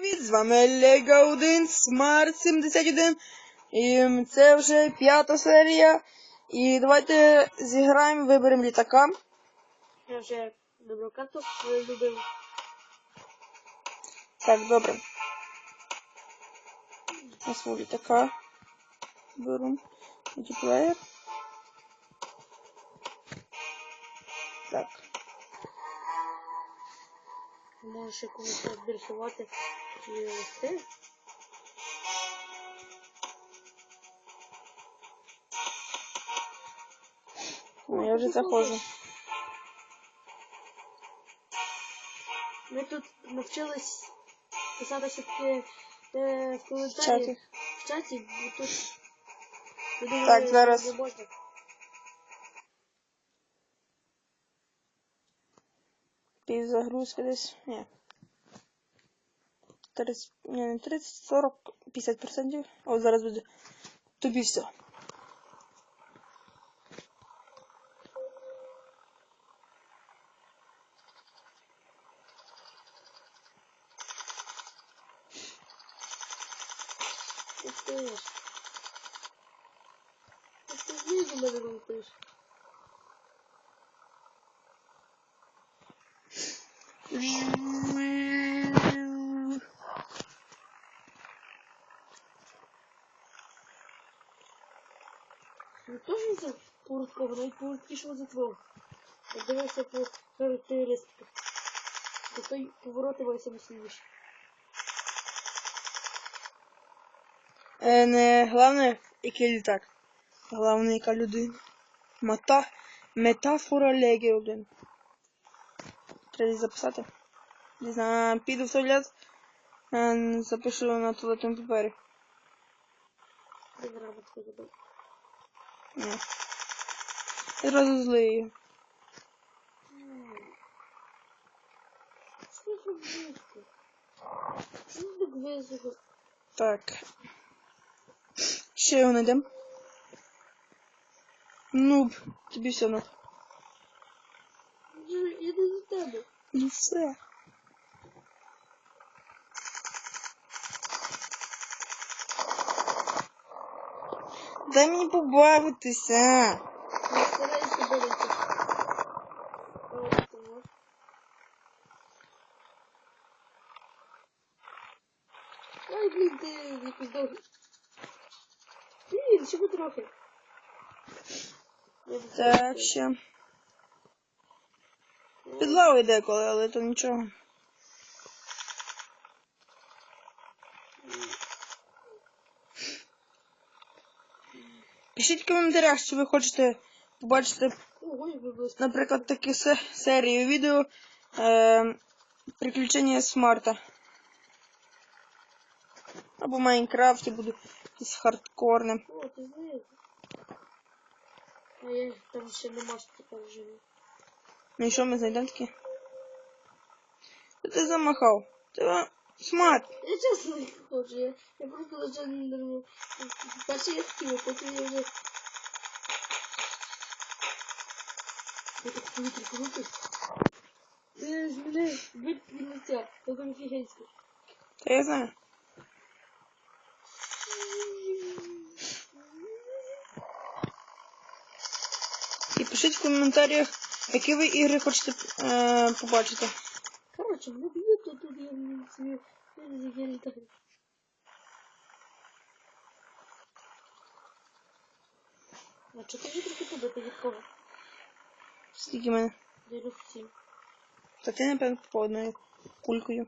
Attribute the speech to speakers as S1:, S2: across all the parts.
S1: привіт! З вами Lego 1 Smart 71. І це вже п'ята серія. І давайте зіграємо, виберемо літака.
S2: Я вже вибрав карту, любив.
S1: Так, добре. Я свого літака беру. Мультиплеєр. Так.
S2: Можеш якомусь розбірсувати вести.
S1: Ну, я вже заходжу.
S2: Ми тут навчились писати все-таки в коментарі. В чаті, бо тут я думаю,
S1: Так, зараз.
S2: не можна.
S1: Півзагрузки десь. Ні. 30, ні, не 30, 40, 50%. О, зараз буде. Тобі все.
S2: Ти стоїш. Ти знизу мене летиш. Теж за порудково, навіть порудкішого за твого. Я дивився по характеристиках. То той повороти вися сильніше.
S1: Е, не головне, який літак. Головне, яка людина. Мета, метафора Легі 1. Треба записати. Не знаю, піду в туалет, е, запишу на туалетному папері.
S2: Забив.
S1: Ні.
S2: Близько? Що так.
S1: Ще його знайдемо. Нуб, тобі все нуб.
S2: Я не за тебе.
S1: Ну все. Дай мені побавитися.
S2: Ой, блін, ти якось довго. Блін. Я б
S1: Так, ще. Підлава йде коли, але то нічого. Пишіть в коментарях, що ви хочете побачити, наприклад, такі се- серії відео е, приключення смарта. Або в Майнкрафті буде якийсь хардкорне.
S2: О, ти знаєш. А я там ще нема що тепер живу.
S1: Ну і що ми знайдемо таке? Ти замахав? Ти смарт.
S2: Я чесно не хочу, я, я просто лише не нормально. Перше я хотів, а потім я вже... Я так повітря крутиш. Ти з мене вид від лиця, я там фігенська.
S1: Та я знаю. І пишіть в коментарях, які ви ігри хочете е, побачити.
S2: Короче, ну А чи ти трохи побити від кого?
S1: Скільки мене?
S2: 97.
S1: Та ти, напевно, по одною кулькою.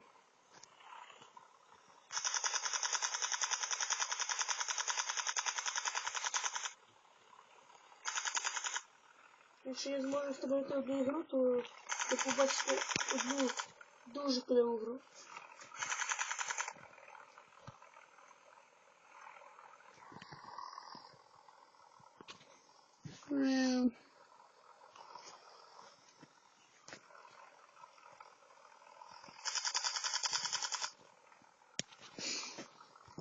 S2: Якщо я зможу встановити одну гру, то ви побачите одну дуже клеву гру.
S1: Ем.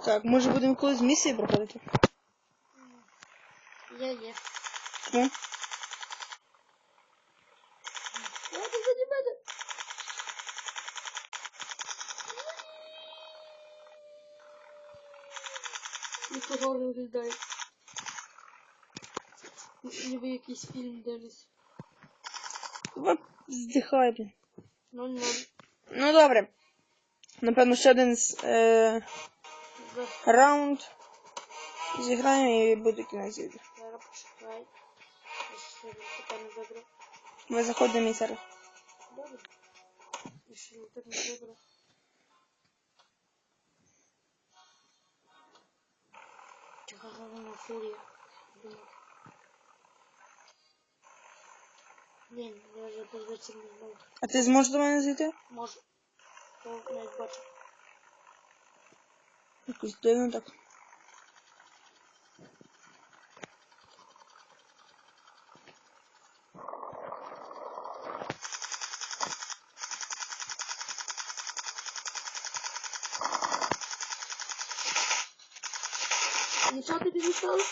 S1: Так, може будемо колись місії проходити?
S2: Я є.
S1: Чому?
S2: Я не за мене. Ніхто гарно виглядає. Ніби якийсь фільм дивлюсь.
S1: Здихай, блін.
S2: Ну, не.
S1: Ну добре. Напевно, ще один з, е, раунд. Зіграємо і буде кінець відео.
S2: Зараз почекай. Я ще не не забрав.
S1: Ми заходимо мій сервер.
S2: Добре. Я ще не не забрав. Чекай, на фурія. Ні, я вже позицію не знаю.
S1: А ти зможеш до мене зайти?
S2: Може. Я навіть бачу.
S1: Якось дивно так.
S2: Нічого тобі не стало?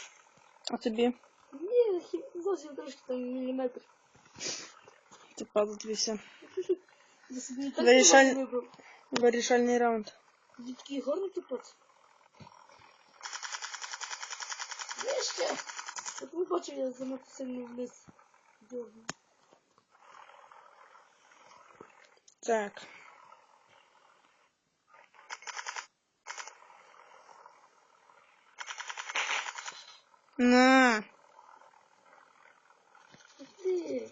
S1: А тобі?
S2: Ні, хі- зовсім трошки там міліметр.
S1: Ти падає тобі все.
S2: Я собі не так
S1: Вирішаль-
S2: багато вибрав.
S1: Вирішальний раунд.
S2: Він такий гарний тупець. Вище! Як ви бачили, я занадто сильно вниз. дьорну.
S1: Так. На.
S2: Ух ти!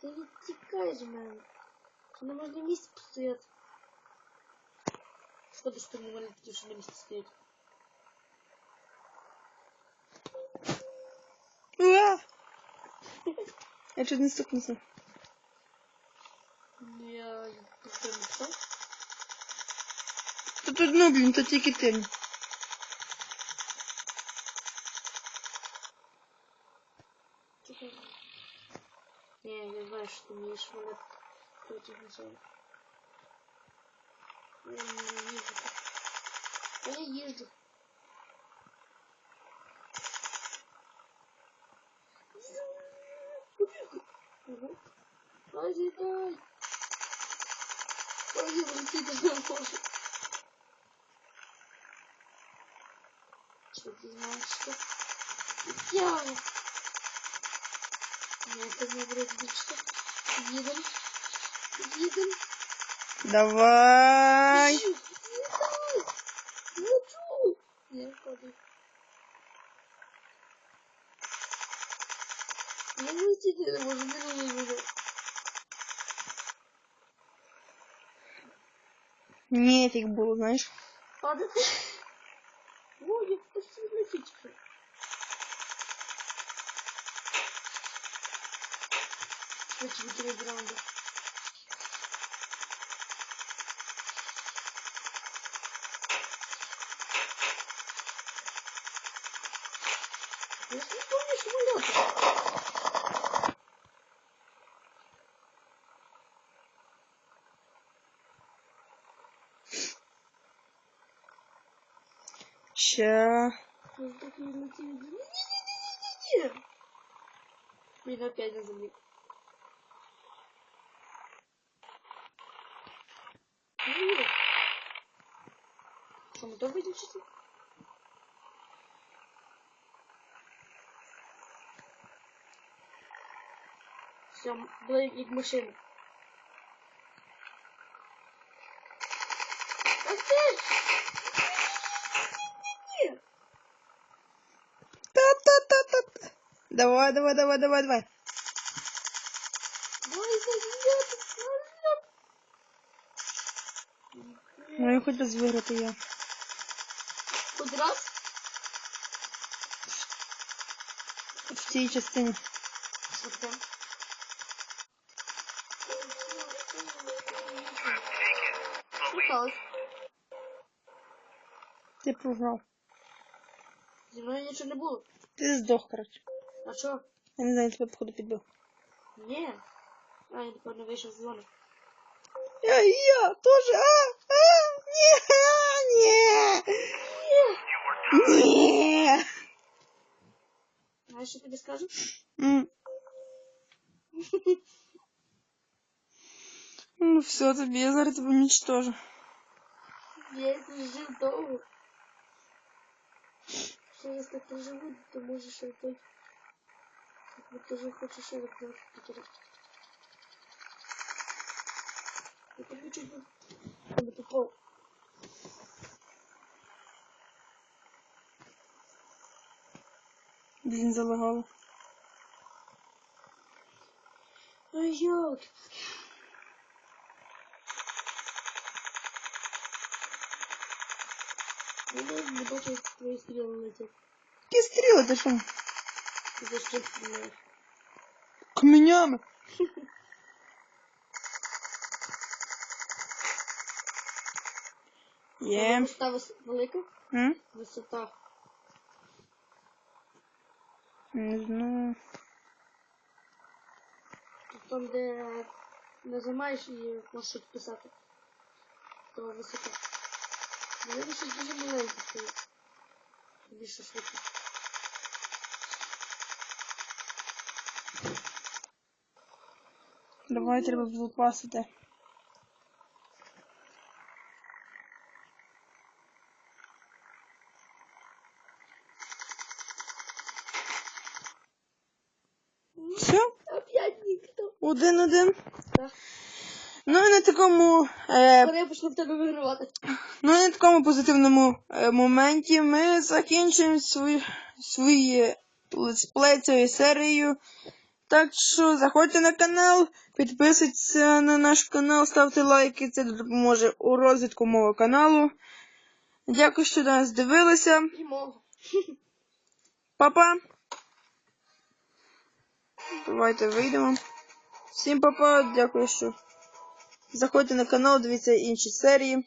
S2: Ти не тікаєш в мене. Що не можна місце постояти. Шкода, що не можна такі, що на місці стоять.
S1: Уа! Я чуть не стукнувся.
S2: Ну, Я просто не став.
S1: Та тут, ну, блін, то тільки
S2: Не, я знаю, что ты имеешь монет против назад. Я не вижу. Я езжу. Угу. Позитай! Позитай, ты должен кушать. Что ты знаешь, что? Я! Нет, это не различно. Едем. Едем.
S1: Давай.
S2: Едем. Лечу. Не, падай. Не летите, это может не выжить.
S1: Нефіг було, знаєш.
S2: Падай. Ой, я почти летить. на тебе телеграмма.
S1: Если
S2: помнишь, вылет. Ча. Не-не-не-не-не-не. Блин, опять на замик. Что, мы тоже будем чистить? Все, блоги в
S1: машину. Давай, давай, давай, давай, давай. Ну я хоть раз выиграть
S2: ее. Раз?
S1: В цій частині.
S2: Там? Слухалась.
S1: Ти програв.
S2: Зі мною нічого не було.
S1: Ти здох, коротше.
S2: А що?
S1: Я не знаю, тебе походу підбив.
S2: Ні. А, я напевно вийшов з зони.
S1: Я, я тоже. А, а, не, не, не.
S2: Знаєш, що тобі скажу?
S1: М. Ну все, тобі, я зараз тебе уничтожу.
S2: Я жив довго. Якщо я так проживу, то може ще й той. Я теж хочу ще раз Я так хочу би. Щоб попав.
S1: Блін, залагало.
S2: Ой, ёлки. Ну, да, не бачу, як твої стріли летять.
S1: Які стріли, ти що?
S2: Ти за що стріляєш?
S1: Каменями. Є.
S2: Висота вис- велика?
S1: М?
S2: Висота.
S1: Не знаю.
S2: Там, де нажимаєш і можеш щось писати. То висота. Наверное, щось дуже маленьке стоїть. Більше швидко.
S1: Давай треба випасити. Один-один.
S2: Так.
S1: Ну і на такому. Е,
S2: Скоро я почну в тебе вигравати.
S1: Ну і на такому позитивному е, моменті ми закінчуємо свої, свої летсплей цією серією. Так що заходьте на канал, підписуйтесь на наш канал, ставте лайки, це допоможе у розвитку мого каналу. Дякую, що до нас дивилися.
S2: І мого.
S1: Папа. Давайте вийдемо. Всім папа, дякую, що заходьте на канал, дивіться інші серії.